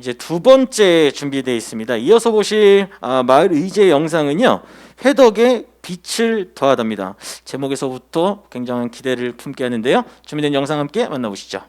이제 두 번째 준비되어 있습니다. 이어서 보실 아, 마을 의제 영상은요. 회덕의 빛을 더하답니다. 제목에서부터 굉장한 기대를 품게 하는데요. 준비된 영상 함께 만나보시죠.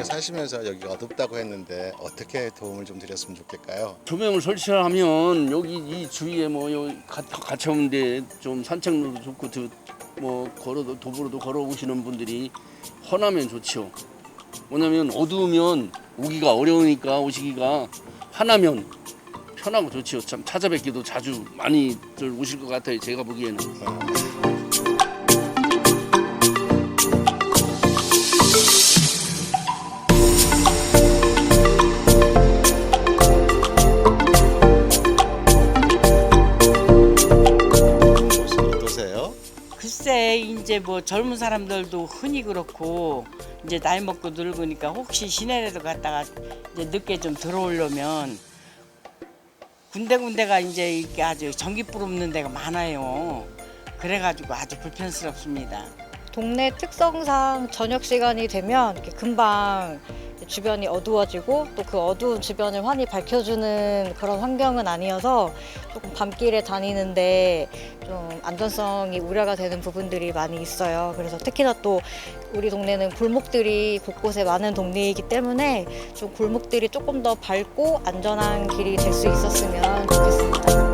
여기가 사시면서 여기가 어둡다고 했는데 어떻게 도움을 좀 드렸으면 좋겠까요? 조명을 설치하면 여기 이 주위에 뭐 여기 가- 갇혀온데 좀 산책로도 좋고 저- 뭐 걸어도 도보로도 걸어오시는 분들이 헌하면 좋죠. 뭐냐면 어두우면 오기가 어려우니까 오시기가 환하면 편하고 좋지요. 참 찾아뵙기도 자주 많이들 오실 것 같아요. 제가 보기에는. 이제 뭐 젊은 사람들도 흔히 그렇고 이제 나이 먹고 늙으니까 혹시 시내라도 갔다가 이제 늦게 좀 들어오려면 군데군데가 이제 이렇게 아주 전기 불 없는 데가 많아요. 그래가지고 아주 불편스럽습니다. 동네 특성상 저녁 시간이 되면 이렇게 금방 주변이 어두워지고 또 그 어두운 주변을 환히 밝혀주는 그런 환경은 아니어서 조금 밤길에 다니는데 좀 안전성이 우려가 되는 부분들이 많이 있어요. 그래서 특히나 또 우리 동네는 골목들이 곳곳에 많은 동네이기 때문에 좀 골목들이 조금 더 밝고 안전한 길이 될 수 있었으면 좋겠습니다.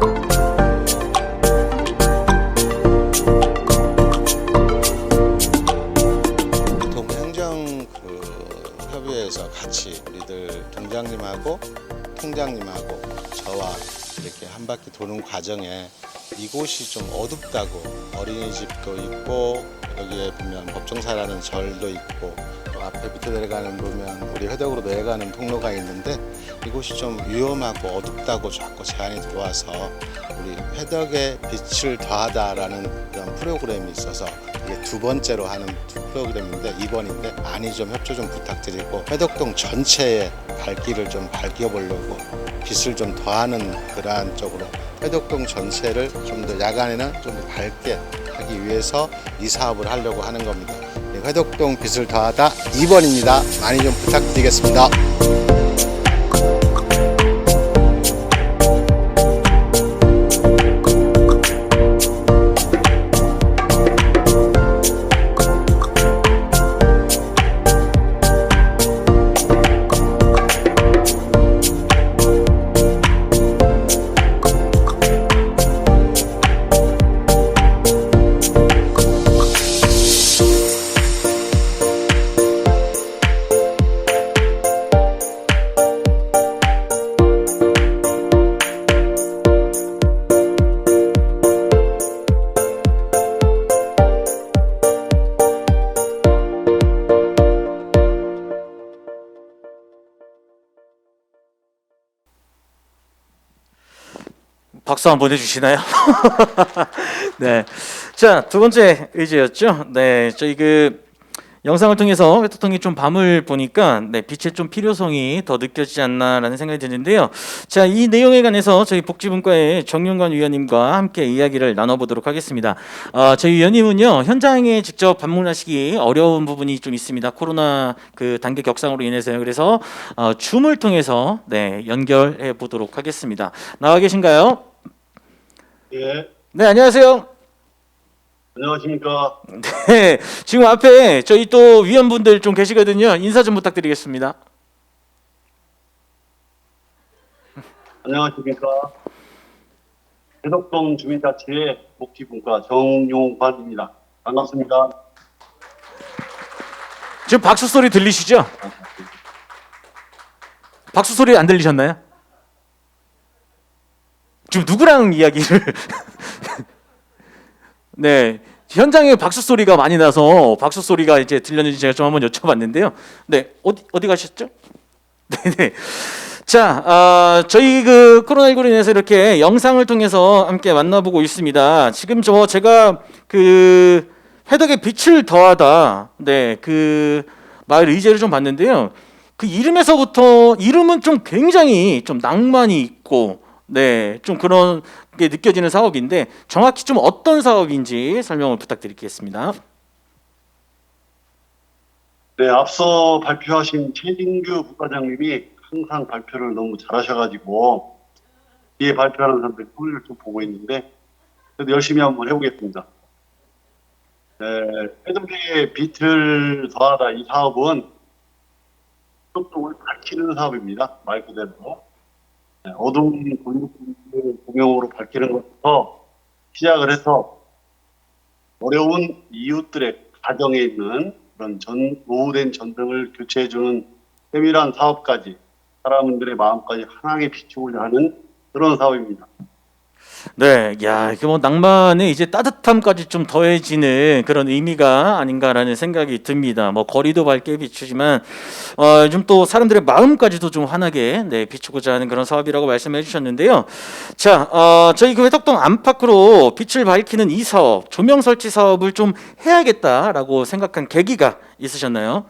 우리들 동장님하고 통장님하고 저와 이렇게 한 바퀴 도는 과정에 이곳이 좀 어둡다고 어린이집도 있고 여기에 보면 법정사라는 절도 있고 또 앞에 밑에 내려가는 보면 우리 회덕으로 내려가는 통로가 있는데 이곳이 좀 위험하고 어둡다고 자꾸 제안이 들어와서 우리 회덕의 빛을 더하다라는 그런 프로그램이 있어서 이게 두 번째로 하는 두 프로그램인데 이번인데 많이 좀 협조 좀 부탁드리고 회덕동 전체의 발길을 좀 밝혀보려고 빛을 좀 더하는 그러한 쪽으로 회덕동 전체를 좀 더 야간에는 좀 더 밝게 하기 위해서 이 사업을 하려고 하는 겁니다. 이 회덕동 빛을 더하다 2번입니다. 많이 좀 부탁드리겠습니다. 박수 한번 해주시나요? 네. 자, 두 번째 의제였죠. 네, 저희 그 영상을 통해서 회토통이 좀 밤을 보니까 네, 빛의 좀 필요성이 더 느껴지지 않나라는 생각이 드는데요. 자, 이 내용에 관해서 저희 복지분과의 정윤관 위원님과 함께 이야기를 나눠보도록 하겠습니다. 아, 저희 위원님은요 현장에 직접 방문하시기 어려운 부분이 좀 있습니다. 코로나 그 단계 격상으로 인해서요. 그래서 어, 줌을 통해서 네 연결해 보도록 하겠습니다. 나와 계신가요? 예, 네, 안녕하세요. 안녕하십니까. 네, 지금 앞에 저희 또 위원분들 좀 계시거든요. 인사 좀 부탁드리겠습니다. 안녕하십니까. 대덕동 주민자치의 복지분과 정용관입니다. 반갑습니다. 지금 박수 소리 들리시죠? 박수 소리 안 들리셨나요? 지금 누구랑 이야기를? 네, 현장에 박수 소리가 많이 나서 박수 소리가 이제 들렸는지 제가 좀 한번 여쭤봤는데요. 네, 어디 어디 가셨죠? 네, 네. 자, 아, 저희 그 코로나19로 인해서 이렇게 영상을 통해서 함께 만나보고 있습니다. 지금 저 제가 그 회덕의 빛을 더하다, 네, 그 마을 의제를 좀 봤는데요. 그 이름에서부터 이름은 좀 굉장히 좀 낭만이 있고 네, 좀 그런 게 느껴지는 사업인데 정확히 좀 어떤 사업인지 설명을 부탁드리겠습니다. 네, 앞서 발표하신 최진규 부과장님이 항상 발표를 너무 잘하셔가지고 뒤에 발표하는 사람들 소리를 좀 보고 있는데 그래도 열심히 한번 해보겠습니다. 네, 해동계의 빛을 더하다 이 사업은 협동을 밝히는 사업입니다. 말 그대로 네, 어두운 골목길을 공용으로 밝히는 것부터 시작을 해서 어려운 이웃들의 가정에 있는 그런 전, 노후된 전등을 교체해주는 세밀한 사업까지 사람들의 마음까지 환하게 비추고자 하는 그런 사업입니다. 네, 야, 이게 뭐 낭만에 이제 따뜻함까지 좀 더해지는 그런 의미가 아닌가라는 생각이 듭니다. 뭐 거리도 밝게 비추지만 어, 요즘 또 사람들의 마음까지도 좀 환하게 네, 비추고자 하는 그런 사업이라고 말씀해 주셨는데요. 자, 어, 저희 그 회덕동 안팎으로 빛을 밝히는 이 사업, 조명 설치 사업을 좀 해야겠다라고 생각한 계기가 있으셨나요?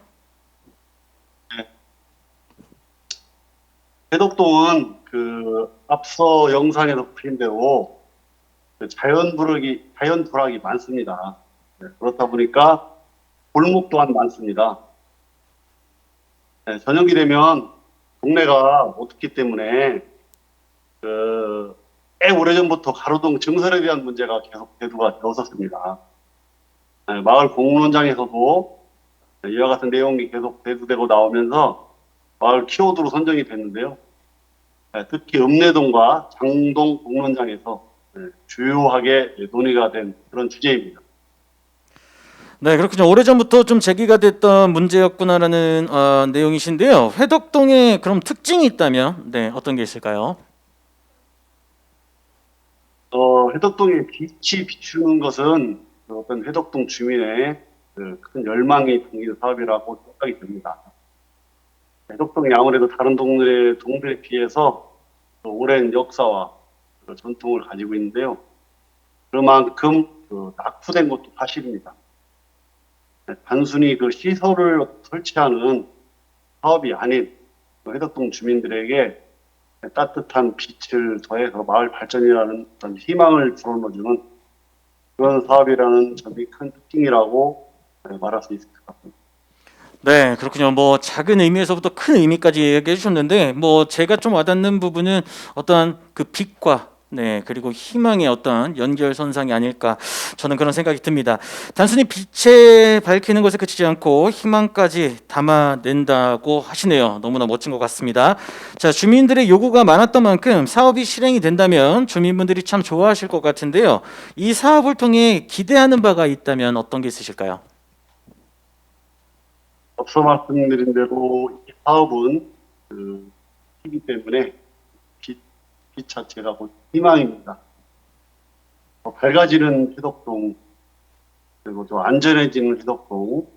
해덕동은 그 앞서 영상에서 보신 대로 그 자연 부락이 자연 부락이 많습니다. 네, 그렇다 보니까 골목 또한 많습니다. 네, 저녁이 되면 동네가 어둡기 때문에 그, 꽤 오래전부터 가로등 증설에 대한 문제가 계속 대두가 되었었습니다. 네, 마을 공론장에서도 이와 같은 내용이 계속 대두되고 나오면서 마을 키워드로 선정이 됐는데요. 네, 특히 읍내동과 장동 공론장에서 네, 주요하게 논의가 된 그런 주제입니다. 네, 그렇군요. 오래전부터 좀 제기가 됐던 문제였구나라는 어, 내용이신데요. 회덕동에 그럼 특징이 있다면 네, 어떤 게 있을까요? 어, 해덕동에 빛이 비추는 것은 그 어떤 해덕동 주민의 그 큰 열망이 담긴 사업이라고 생각이 듭니다. 해덕동이 아무래도 다른 동네 동들에 비해서 그 오랜 역사와 그 전통을 가지고 있는데요. 그만큼 그 낙후된 것도 사실입니다. 네, 단순히 그 시설을 설치하는 사업이 아닌 그 해덕동 주민들에게 따뜻한 빛을 더해서 마을 발전이라는 어떤 희망을 불어넣어주는 그런 사업이라는 점이 큰 특징이라고 네, 말할 수 있을 것 같습니다. 네, 그렇군요. 뭐 작은 의미에서부터 큰 의미까지 얘기해 주셨는데 뭐 제가 좀 와닿는 부분은 어떠한 그 빛과 네, 그리고 희망의 어떤 연결선상이 아닐까 저는 그런 생각이 듭니다. 단순히 빛에 밝히는 것에 그치지 않고 희망까지 담아낸다고 하시네요. 너무나 멋진 것 같습니다. 자, 주민들의 요구가 많았던 만큼 사업이 실행이 된다면 주민분들이 참 좋아하실 것 같은데요. 이 사업을 통해 기대하는 바가 있다면 어떤 게 있으실까요? 앞서 말씀드린 대로 이 사업은 그 희기 때문에 빛, 빛 자체가 곧 희망입니다. 어, 밝아지는 해덕동 그리고 또 안전해지는 해덕동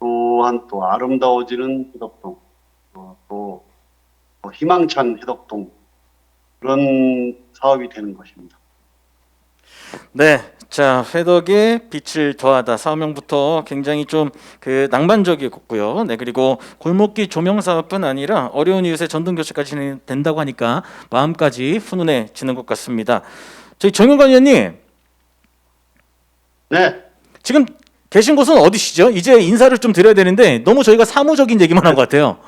또한 또 아름다워지는 해덕동 어, 또, 또 희망찬 해덕동 그런 사업이 되는 것입니다. 네, 자 회덕에 빛을 더하다 사업명부터 굉장히 좀 그 낭만적이었고요. 네 그리고 골목길 조명 사업뿐 아니라 어려운 이웃의 전등 교체까지 된다고 하니까 마음까지 훈훈해지는 것 같습니다. 저희 정영관 의원님 네, 지금 계신 곳은 어디시죠? 이제 인사를 좀 드려야 되는데 너무 저희가 사무적인 얘기만 한 것 같아요.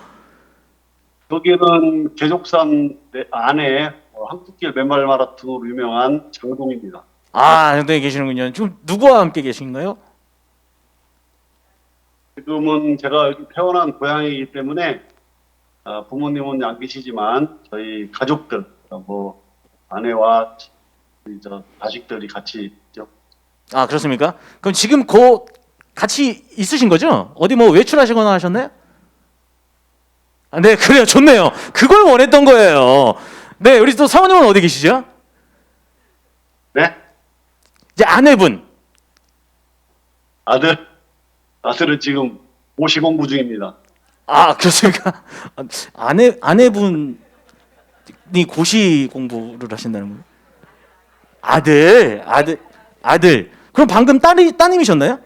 여기는 계족산 내- 안에 어, 한국길 맨발 마라톤으로 유명한 장동입니다. 아, 네 계시는군요. 지금 누구와 함께 계신가요? 지금은 제가 여기 태어난 고향이기 때문에 아, 부모님은 안 계시지만 저희 가족들 어, 뭐 아내와 저 자식들이 같이 있죠. 아 그렇습니까? 그럼 지금 그 같이 있으신 거죠? 어디 뭐 외출하시거나 하셨나요? 아, 네 그래요 좋네요. 그걸 원했던 거예요. 네 우리 또 사모님은 어디 계시죠? 네, 이제 아내분. 아들 아들은 지금 고시 공부 중입니다. 아 그렇습니까? 아, 아내 아내분이 고시 공부를 하신다는 거예요? 아들 아들 아들. 그럼 방금 딸이 따님이셨나요?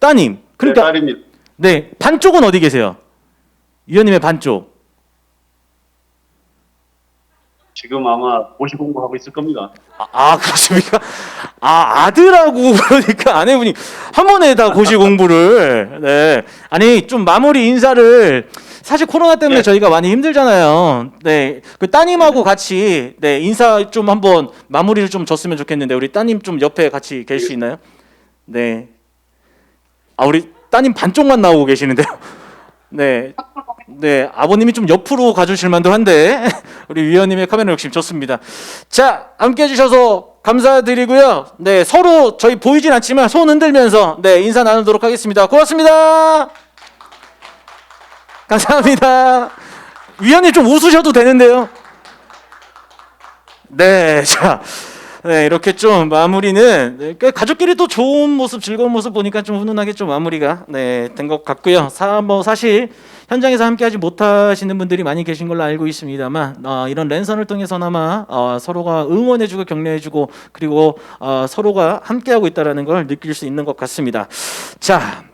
따님. 네, 그러니까 딸입니다. 네 반쪽은 어디 계세요? 위원님의 반쪽. 지금 아마 고시 공부하고 있을 겁니다. 아, 아, 그렇습니까? 아 아들하고 그러니까 아내분이 한 번에 다 고시 공부를 네 아니 좀 마무리 인사를 사실 코로나 때문에 네. 저희가 많이 힘들잖아요. 네 그 따님하고 같이 네 인사 좀 한번 마무리를 좀 줬으면 좋겠는데 우리 따님 좀 옆에 같이 계실 수 있나요? 네. 아 우리 따님 반쪽만 나오고 계시는데요. 네. 네, 아버님이 좀 옆으로 가주실 만도 한데 우리 위원님의 카메라 욕심 좋습니다. 자, 함께 해주셔서 감사드리고요. 네, 서로 저희 보이진 않지만 손 흔들면서 네 인사 나누도록 하겠습니다. 고맙습니다. 감사합니다. 위원님 좀 웃으셔도 되는데요. 네, 자, 네 이렇게 좀 마무리는 네, 꽤 가족끼리 또 좋은 모습, 즐거운 모습 보니까 좀 훈훈하게 좀 마무리가 네 된 것 같고요. 사, 뭐 사실 현장에서 함께하지 못하시는 분들이 많이 계신 걸로 알고 있습니다만 어, 이런 랜선을 통해서나마 어, 서로가 응원해주고 격려해주고 그리고 어, 서로가 함께하고 있다라는 걸 느낄 수 있는 것 같습니다. 자.